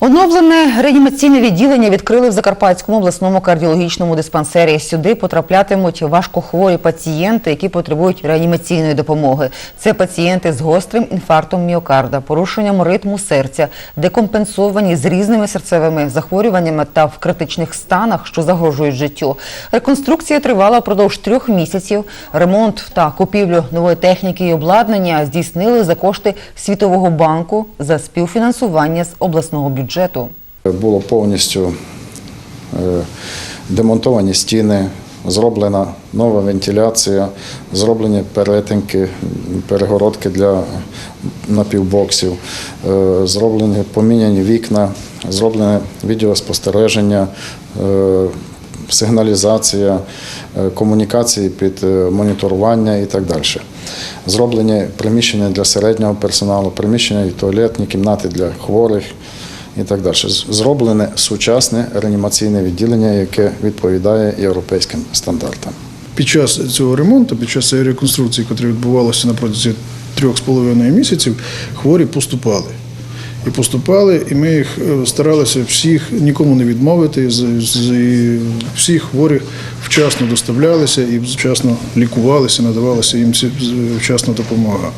Оновлене реанімаційне відділення відкрили в Закарпатському обласному кардіологічному диспансері. Сюди потраплятимуть важкохворі пацієнти, які потребують реанімаційної допомоги. Це пацієнти з гострим інфарктом міокарда, порушенням ритму серця, декомпенсовані з різними серцевими захворюваннями та в критичних станах, що загрожують життю. Реконструкція тривала впродовж трьох місяців. Ремонт та купівлю нової техніки і обладнання здійснили за кошти Світового банку за співфінансування з обласного бюджету. Було повністю е, демонтовані стіни, зроблена нова вентиляція, зроблені перетинки, перегородки для напівбоксів, е, зроблені поміняні вікна, зроблене відеоспостереження, е, сигналізація, комунікації під моніторування і так далі. Зроблені приміщення для середнього персоналу, приміщення і туалетні кімнати для хворих і так далі. Зроблене сучасне реанімаційне відділення, яке відповідає європейським стандартам. Під час цього ремонту, під час цієї реконструкції, яка відбувалася на протязі трьох з половиною місяців, хворі поступали. І поступали, і ми їх е, старалися всіх нікому не відмовити. і Всі хворі вчасно доставлялися і вчасно лікувалися, надавалася їм вчасна допомога.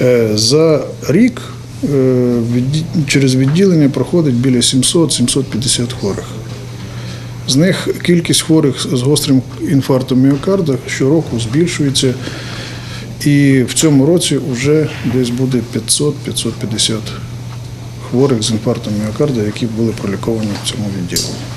Е, За рік через відділення проходить біля 700-750 хворих. З них кількість хворих з гострим інфарктом міокарда щороку збільшується. І в цьому році вже десь буде 500-550 хворих з інфарктом міокарда, які були проліковані в цьому відділенні.